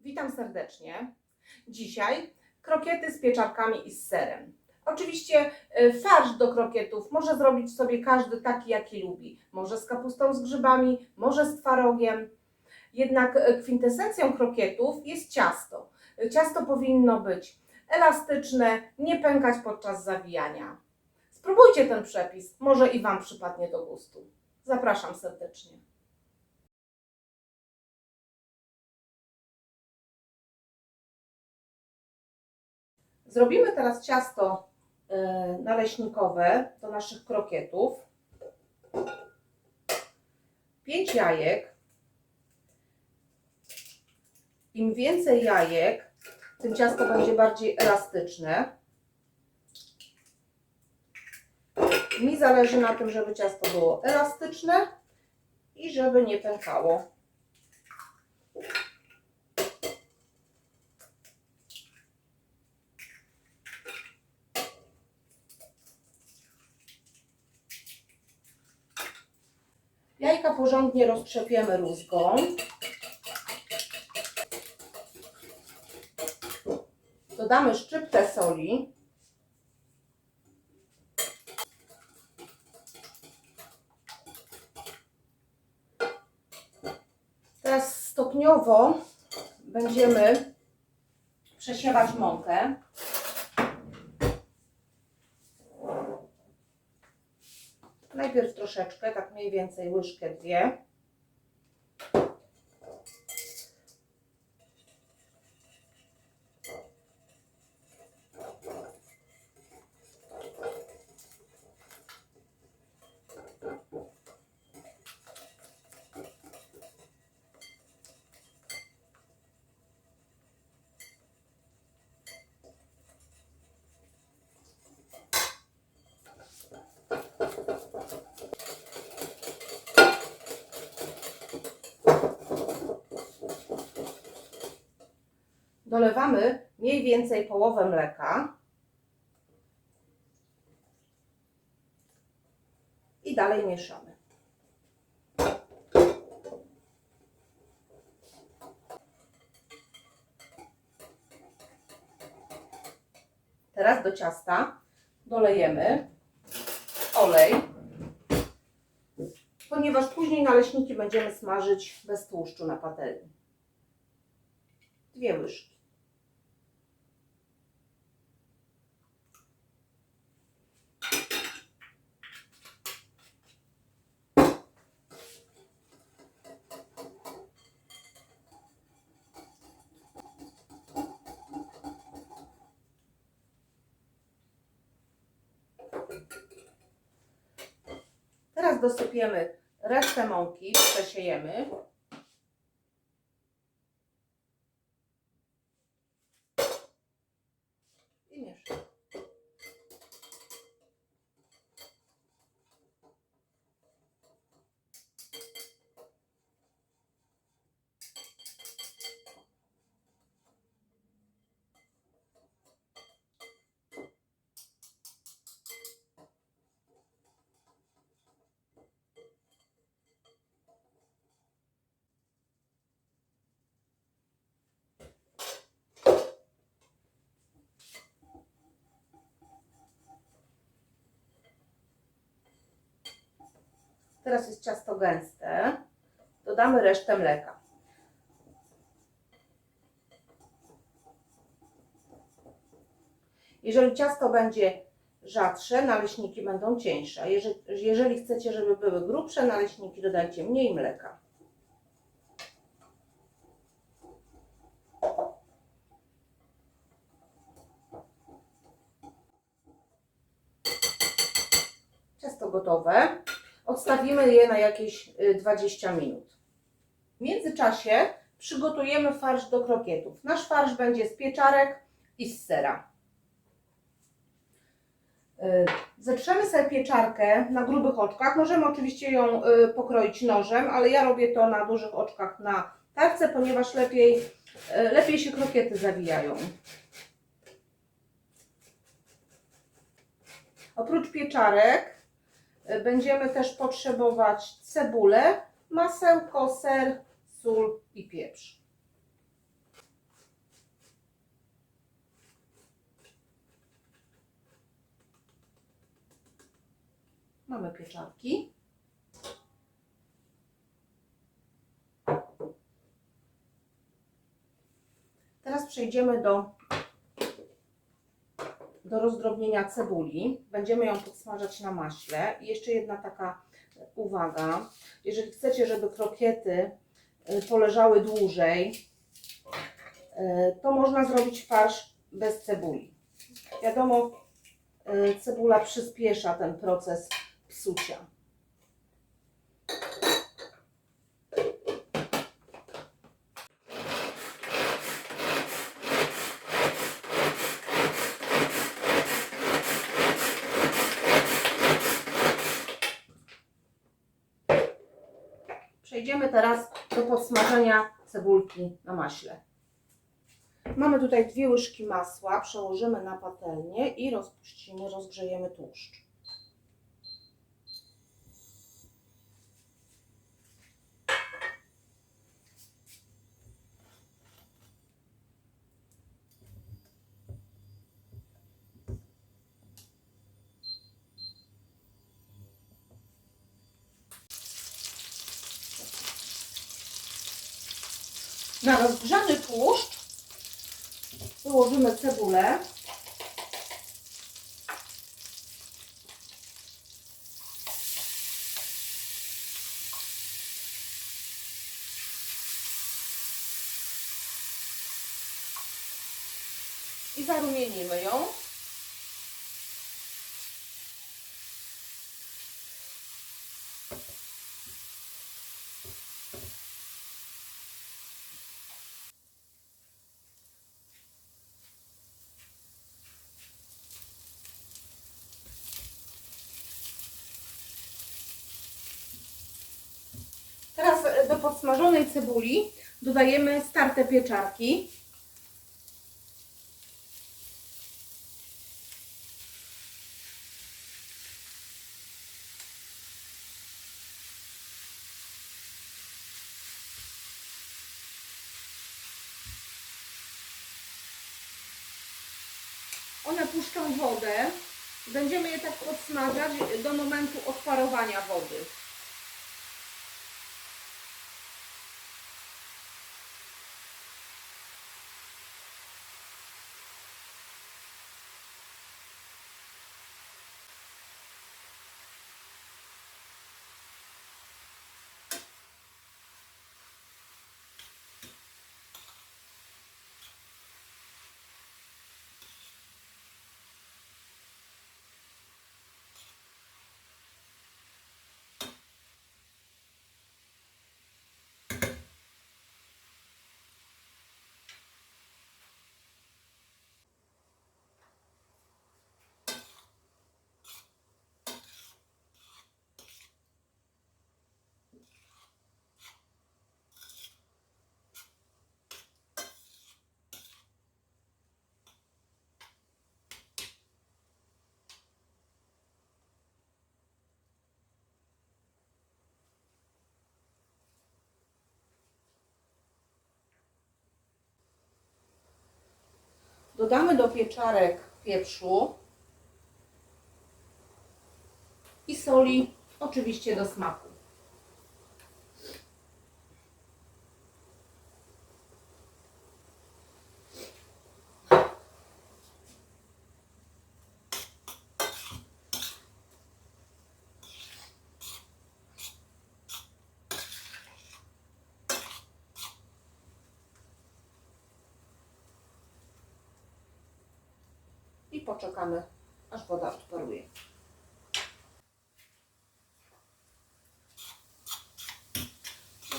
Witam serdecznie. Dzisiaj krokiety z pieczarkami i z serem. Oczywiście e, farsz do krokietów może zrobić sobie każdy taki, jaki lubi. Może z kapustą z grzybami, może z twarogiem. Jednak e, kwintesencją krokietów jest ciasto. E, Ciasto powinno być elastyczne, nie pękać podczas zawijania. Spróbujcie ten przepis, może i Wam przypadnie do gustu. Zapraszam serdecznie. Zrobimy teraz ciasto e, naleśnikowe do naszych krokietów. 5 jajek. Im więcej jajek, tym ciasto będzie bardziej elastyczne. Mi zależy na tym, żeby ciasto było elastyczne i żeby nie pękało. Porządnie roztrzepiemy rózgą. Dodamy szczyptę soli. Teraz stopniowo będziemy przesiewać mąkę. Najpierw troszeczkę, tak mniej więcej łyżkę, dwie. Dolewamy mniej więcej połowę mleka. I dalej mieszamy. Teraz do ciasta dolejemy olej, ponieważ później naleśniki będziemy smażyć bez tłuszczu na patelni. Dwie łyżki. Teraz dosypiemy resztę mąki, przesiejemy. Teraz jest ciasto gęste. Dodamy resztę mleka. Jeżeli ciasto będzie rzadsze, naleśniki będą cieńsze. Jeżeli, jeżeli chcecie, żeby były grubsze naleśniki, dodajcie mniej mleka. Ciasto gotowe. Odstawimy je na jakieś y, 20 minut. W międzyczasie przygotujemy farsz do krokietów. Nasz farsz będzie z pieczarek i z sera. Y, Zetrzemy sobie pieczarkę na grubych oczkach. Możemy oczywiście ją y, pokroić nożem, ale ja robię to na dużych oczkach na tarce, ponieważ lepiej, y, lepiej się krokiety zawijają. Oprócz pieczarek y, Będziemy też potrzebować cebulę, masełko, ser, sól i pieprz. Mamy pieczarki. Teraz przejdziemy do do rozdrobnienia cebuli. Będziemy ją podsmażać na maśle. I jeszcze jedna taka uwaga. Jeżeli chcecie, żeby krokiety y, poleżały dłużej, y, to można zrobić farsz bez cebuli. Wiadomo, y, cebula przyspiesza ten proces psucia. Przejdziemy teraz do podsmażenia cebulki na maśle. Mamy tutaj dwie łyżki masła, przełożymy na patelnię i rozpuścimy, rozgrzejemy tłuszcz. Na rozgrzany tłuszcz wyłożymy cebulę. I zarumienimy ją. Teraz e, do podsmażonej cebuli dodajemy starte pieczarki. One puszczą wodę. Będziemy je tak podsmażać do momentu odparowania wody. Dodamy do pieczarek pieprzu i soli, oczywiście do smaku. I poczekamy, aż woda odparuje.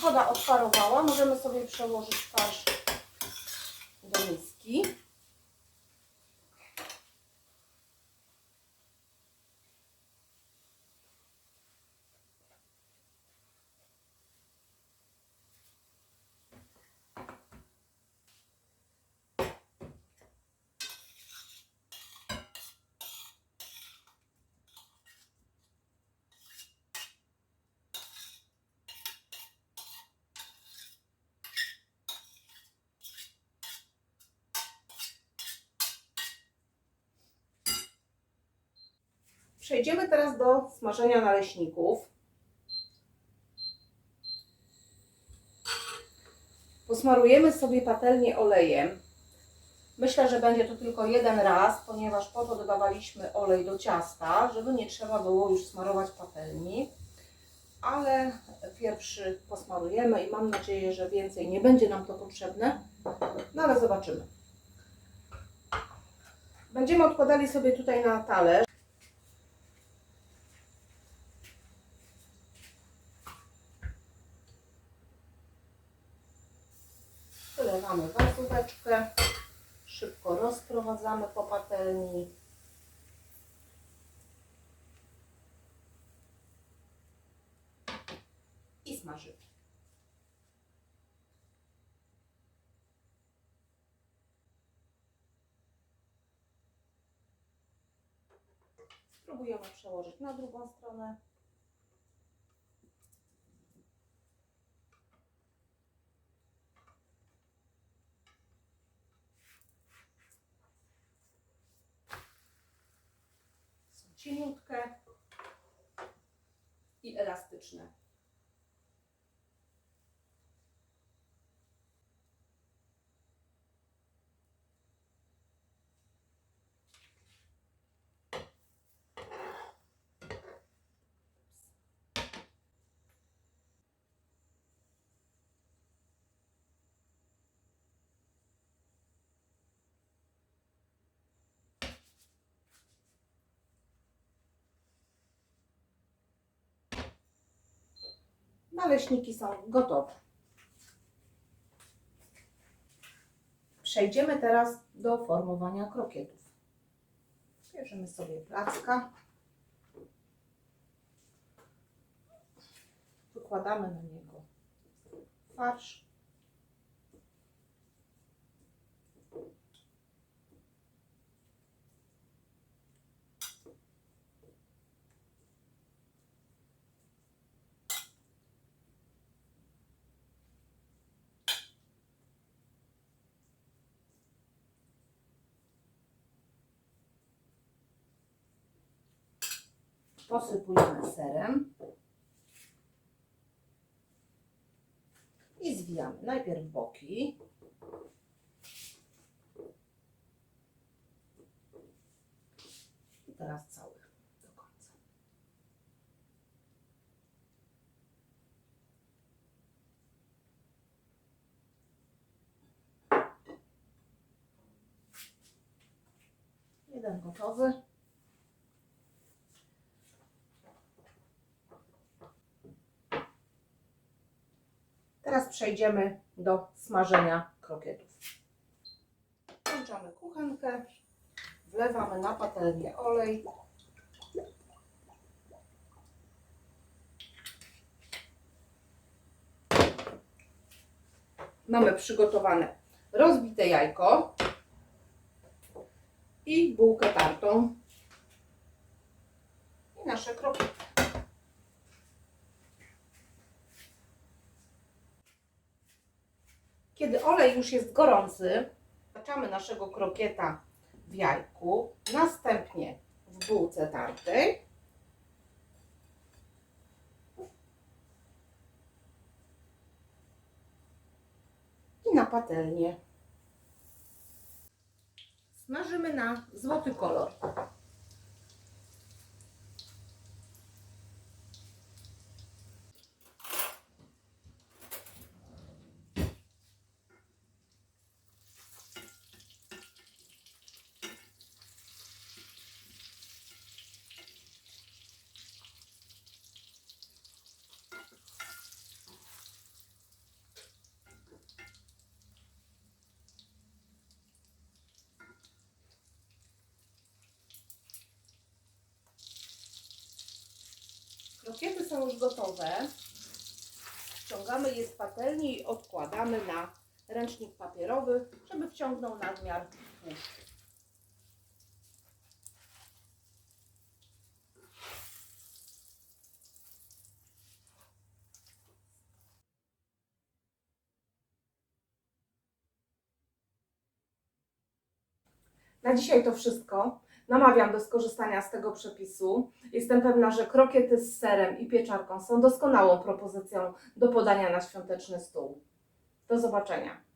Woda odparowała, możemy sobie przełożyć farsz do miski. Przejdziemy teraz do smażenia naleśników. Posmarujemy sobie patelnię olejem. Myślę, że będzie to tylko jeden raz, ponieważ po to dodawaliśmy olej do ciasta, żeby nie trzeba było już smarować patelni. Ale pierwszy posmarujemy i mam nadzieję, że więcej nie będzie nam to potrzebne. No ale zobaczymy. Będziemy odkładali sobie tutaj na talerz. Wylewamy warstweczkę, szybko rozprowadzamy po patelni. I smażymy. Spróbujemy przełożyć na drugą stronę. Są cieniutkie i elastyczne. Naleśniki są gotowe. Przejdziemy teraz do formowania krokietów. Bierzemy sobie placka. Wykładamy na niego farsz. Posypujemy serem. I zwijamy najpierw boki. I teraz cały do końca. Jeden gotowy. Teraz przejdziemy do smażenia krokietów. Włączamy kuchenkę, wlewamy na patelnię olej. Mamy przygotowane rozbite jajko i bułkę tartą i nasze krokiety. Kiedy olej już jest gorący, zaczamy naszego krokieta w jajku, następnie w bułce tartej. I na patelnię. Smażymy na złoty kolor. Krokiety są już gotowe. Wciągamy je z patelni i odkładamy na ręcznik papierowy, żeby wciągnął nadmiar tłuszczu. Na dzisiaj to wszystko. Namawiam do skorzystania z tego przepisu. Jestem pewna, że krokiety z serem i pieczarką są doskonałą propozycją do podania na świąteczny stół. Do zobaczenia.